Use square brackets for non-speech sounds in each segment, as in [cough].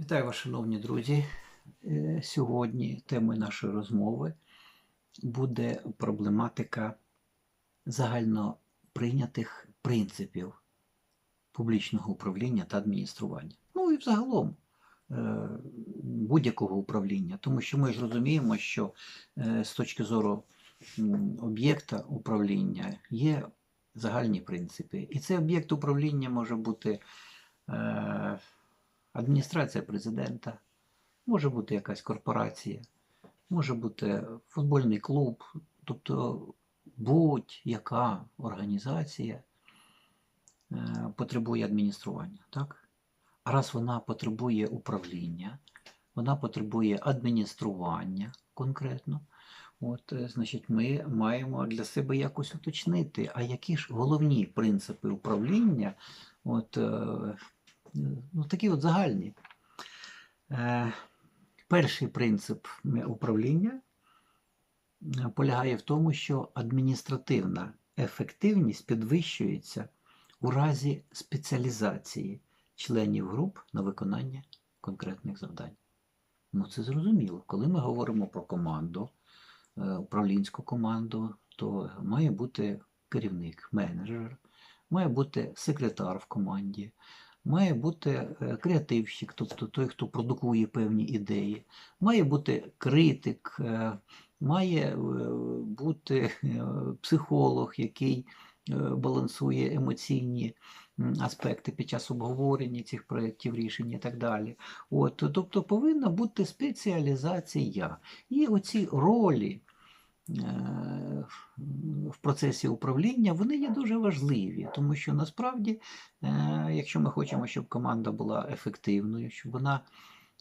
Вітаю вас, шановні друзі. Е, Сьогодні темою нашої розмови буде проблематика загально прийнятих принципів публічного управління та адміністрування. Ну і взагалом е, будь-якого управління, тому що ми ж розуміємо, що е, з точки зору об'єкта управління є загальні принципи. І цей об'єкт управління може бути. Адміністрація президента, може бути якась корпорація, може бути футбольний клуб, тобто будь-яка організація е, потребує адміністрування. Так? А раз вона потребує управління, вона потребує адміністрування конкретно. От, е, значить, ми маємо для себе якось уточнити, а які ж головні принципи управління, от, е, ну, такі от загальні. Е, перший принцип управління е, полягає в тому, що адміністративна ефективність підвищується у разі спеціалізації членів груп на виконання конкретних завдань. Ну, це зрозуміло. Коли ми говоримо про команду, е, управлінську команду, то має бути керівник, менеджер, має бути секретар в команді, має бути е, креативщик, тобто той, хто продукує певні ідеї, має бути критик, е, має е, бути психолог, який балансує емоційні аспекти під час обговорення цих проєктів рішень і так далі. От, тобто повинна бути спеціалізація. І оці ролі в процесі управління вони є дуже важливі, тому що насправді, е, якщо ми хочемо, щоб команда була ефективною, щоб вона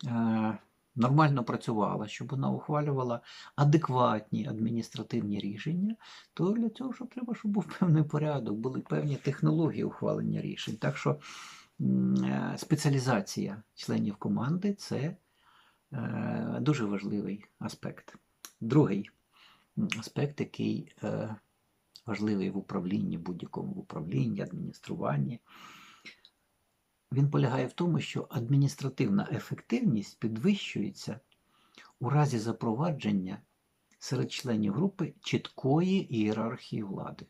е, нормально працювала, щоб вона ухвалювала адекватні адміністративні рішення, то для цього що треба, щоб був певний порядок, були певні технології ухвалення рішень. Так що е, спеціалізація членів команди це е, дуже важливий аспект. Другий аспект, який е, важливий в управлінні, будь-якому управлінні, адмініструванні, він полягає в тому, що адміністративна ефективність підвищується у разі запровадження серед членів групи чіткої ієрархії влади.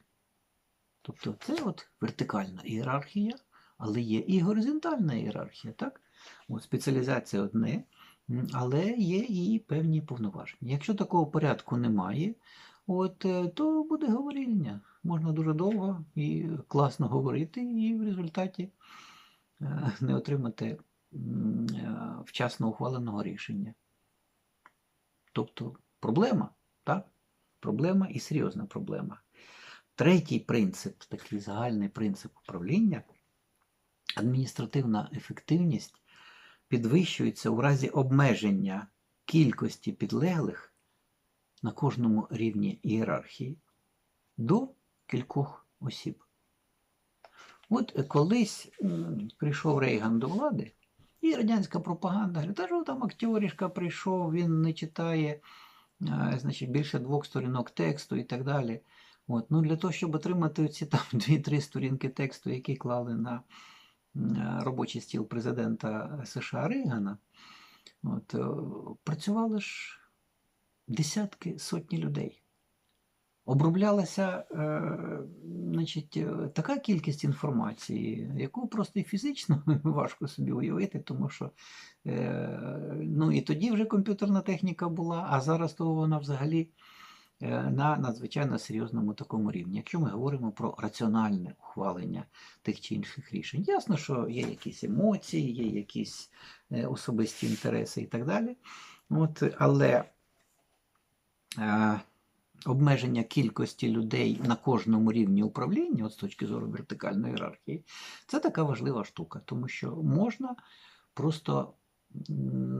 Тобто це от вертикальна ієрархія, але є і горизонтальна ієрархія, так? От спеціалізація одне, але є і певні повноваження. Якщо такого порядку немає, от, е, то буде говорильня. Можна дуже довго і класно говорити, і в результаті е, [laughs] не отримати е, вчасно ухваленого рішення. Тобто проблема, так? Проблема і серйозна проблема. Третій принцип, такий загальний принцип управління, адміністративна ефективність підвищується у разі обмеження кількості підлеглих на кожному рівні ієрархії до кількох осіб. От колись прийшов Рейган до влади, і радянська пропаганда говорить, та що там актерішка прийшов, він не читає значить, більше двох сторінок тексту і так далі. От, ну, для того, щоб отримати ці там 2-3 сторінки тексту, які клали на робочий стіл президента США Рейгана, от, е, працювали ж десятки, сотні людей. Оброблялася е, значить, е, така кількість інформації, яку просто фізично [laughs] важко собі уявити, тому що ну, і тоді вже комп'ютерна техніка була, а зараз то вона взагалі на надзвичайно серйозному такому рівні. Якщо ми говоримо про раціональне ухвалення тих чи інших рішень, ясно, що є якісь емоції, є якісь е, особисті інтереси і так далі. От, але е, обмеження кількості людей на кожному рівні управління, от з точки зору вертикальної ієрархії, це така важлива штука, тому що можна просто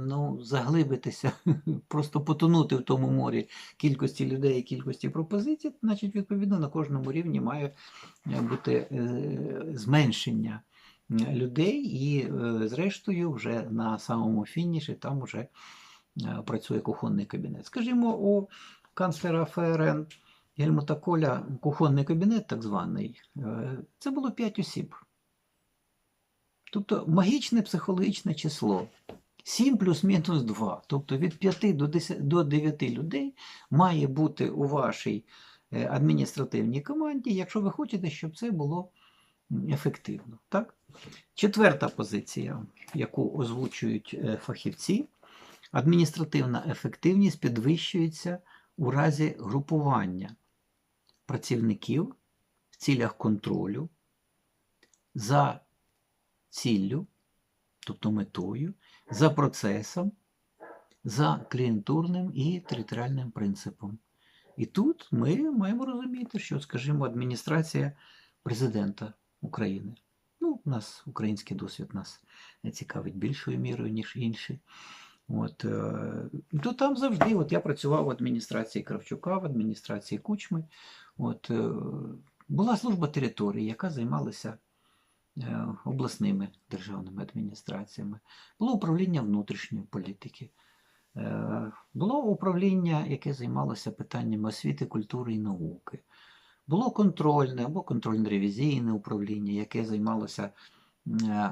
ну, заглибитися, [laughs] просто потонути в тому морі кількості людей і кількості пропозицій, значить, відповідно, на кожному рівні має е, бути е, зменшення людей, і, е, зрештою, вже на самому фініші там вже працює кухонний кабінет. Скажімо, у канцлера ФРН Гельмута Коля кухонний кабінет, так званий, це було 5 осіб. Тобто магічне психологічне число 7 плюс-мінус 2. Тобто від 5 до 10, до 9 людей має бути у вашій е, адміністративній команді, якщо ви хочете, щоб це було ефективно. Так? Четверта позиція, яку озвучують е, фахівці, адміністративна ефективність підвищується у разі групування працівників в цілях контролю за ціллю, тобто метою, за процесом, за клієнтурним і територіальним принципом. І тут ми маємо розуміти, що, скажімо, адміністрація президента України. Ну, у нас український досвід нас цікавить більшою мірою, ніж інші. От, е, то там завжди, от я працював в адміністрації Кравчука, в адміністрації Кучми. От, е, була служба території, яка займалася обласними державними адміністраціями. Було управління внутрішньої політики. Е, Було управління, яке займалося питаннями освіти, культури і науки. Було контрольне або контрольно-ревізійне управління, яке займалося е,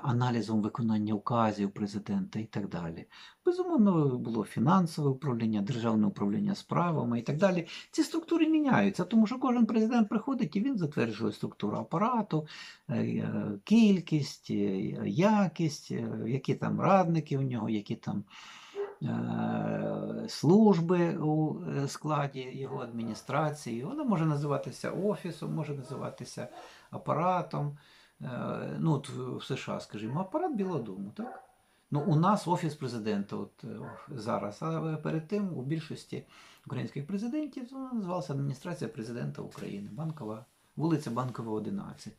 аналізом виконання указів президента і так далі. Безумовно, було фінансове управління, державне управління справами і так далі. Ці структури міняються, тому що кожен президент приходить і він затверджує структуру апарату, е, е, кількість, е, якість, е, які там радники у нього, які там е, служби у е, складі його адміністрації. Вона може називатися офісом, може називатися апаратом. Е, Ну, от в США, скажімо, апарат Білого Дому, так? Ну, у нас офіс президента от, е, зараз, а перед тим у більшості українських президентів вона називалася адміністрація президента України, Банкова, вулиця Банкова, 11.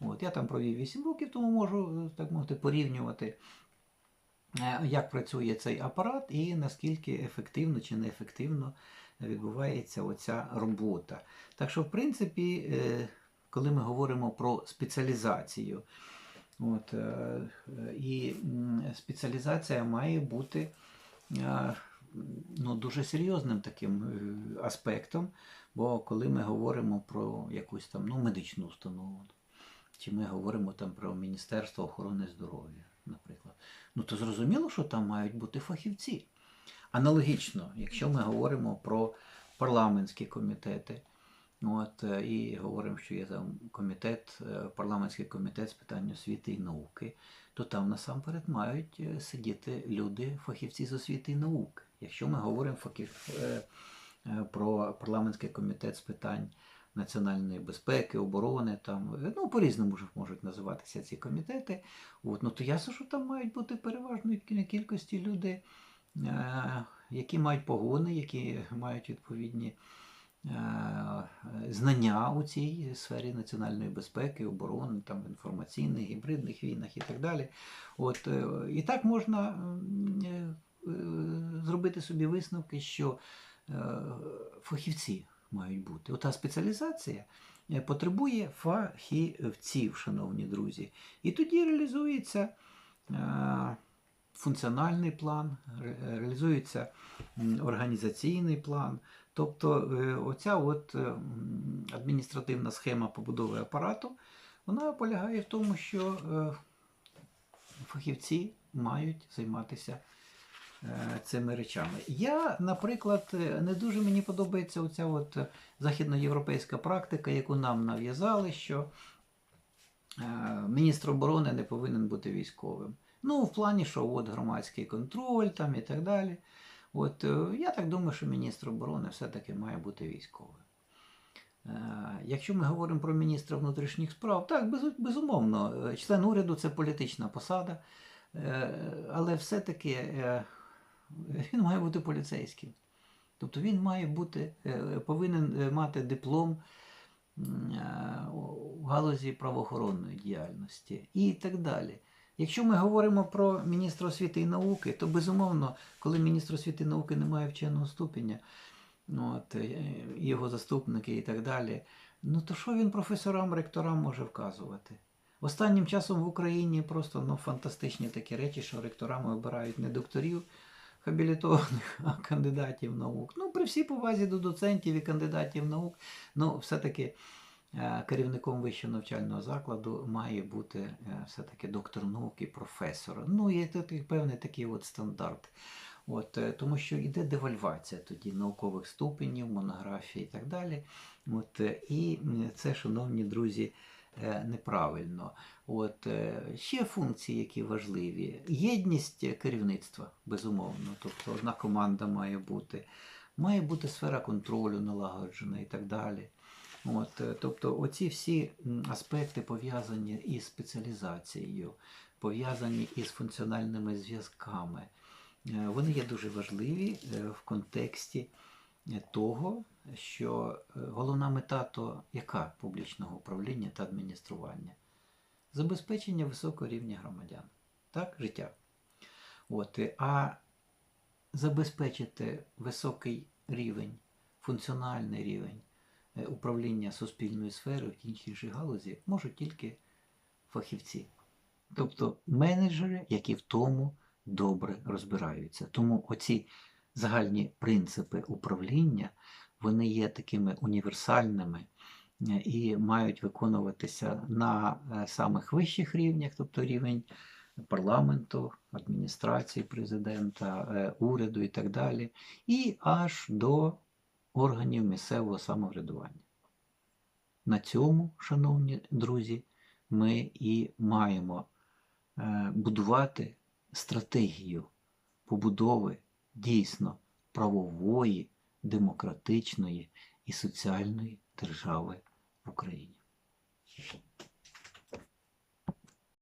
От, я там провів 8 років, тому можу, так мовити, порівнювати, е, як працює цей апарат і наскільки ефективно чи неефективно відбувається оця робота. Так що, в принципі, е, коли ми говоримо про спеціалізацію, от, е, і спеціалізація має бути е, ну, дуже серйозним таким е, аспектом, бо коли ми говоримо про якусь там ну, медичну установу, чи ми говоримо там про Міністерство охорони здоров'я, наприклад, ну то зрозуміло, що там мають бути фахівці. Аналогічно, якщо ми говоримо про парламентські комітети, от, е, і говоримо, що є там комітет, е, парламентський комітет з питань освіти і науки, то там насамперед мають е, сидіти люди, фахівці з освіти і науки. Якщо ми говоримо фахів, про парламентський комітет з питань національної безпеки, оборони, там, ну, по-різному можуть називатися ці комітети, от, ну, то ясно, що там мають бути переважної кі- кількості люди, е, які мають погони, які мають відповідні знання у цій сфері національної безпеки, оборони, там, інформаційних, гібридних війнах і так далі. От, е, і так можна е, е, зробити собі висновки, що е, фахівці мають бути. Ота спеціалізація е, потребує фахівців, шановні друзі. І тоді реалізується е, функціональний план, реалізується організаційний план. Тобто е, оця от е, адміністративна схема побудови апарату, вона полягає в тому, що е, фахівці мають займатися цими речами. Я, наприклад, не дуже мені подобається оця от західноєвропейська практика, яку нам нав'язали, що міністр оборони не повинен бути військовим. Ну, в плані, що от громадський контроль там і так далі. От е, я так думаю, що міністр оборони все-таки має бути військовим. Е, Якщо ми говоримо про міністра внутрішніх справ, так, безумовно, е, член уряду це політична посада, але все-таки він має бути поліцейським. Тобто він має бути, повинен мати диплом у галузі правоохоронної діяльності і так далі. Якщо ми говоримо про міністра освіти і науки, то безумовно, коли міністр освіти і науки не має вченого ступеня, ну, от, е, його заступники і так далі, ну то що він професорам, ректорам може вказувати? Останнім часом в Україні просто ну, фантастичні такі речі, що ректорами обирають не докторів хабілітованих, [laughs] а кандидатів наук. Ну, при всій повазі до доцентів і кандидатів наук, ну, все-таки керівником вищого навчального закладу має бути е, все-таки доктор наук і професор. Ну, це такий певний такий от стандарт. От, е, тому що йде девальвація тоді наукових ступенів, монографій і так далі. От, е, і це, шановні друзі, е, неправильно. От, е, ще функції, які важливі. Єдність керівництва, безумовно. Тобто одна команда має бути. Має бути сфера контролю налагоджена і так далі. От, е, тобто, оці всі аспекти пов'язані із спеціалізацією, пов'язані із функціональними зв'язками. Е, Вони є дуже важливі е, в контексті того, що головна мета то яка публічного управління та адміністрування? Забезпечення високого рівня громадян, так, життя. От, а забезпечити високий рівень, функціональний рівень управління суспільною сферою в іншій галузі можуть тільки фахівці. Тобто менеджери, які в тому добре розбираються. Тому оці загальні принципи управління вони є такими універсальними е, і мають виконуватися на е, самих вищих рівнях, тобто рівень парламенту, адміністрації президента, е, уряду і так далі, і аж до органів місцевого самоврядування. На цьому, шановні друзі, ми і маємо е, будувати стратегію побудови дійсно правової, демократичної і соціальної держави в Україні.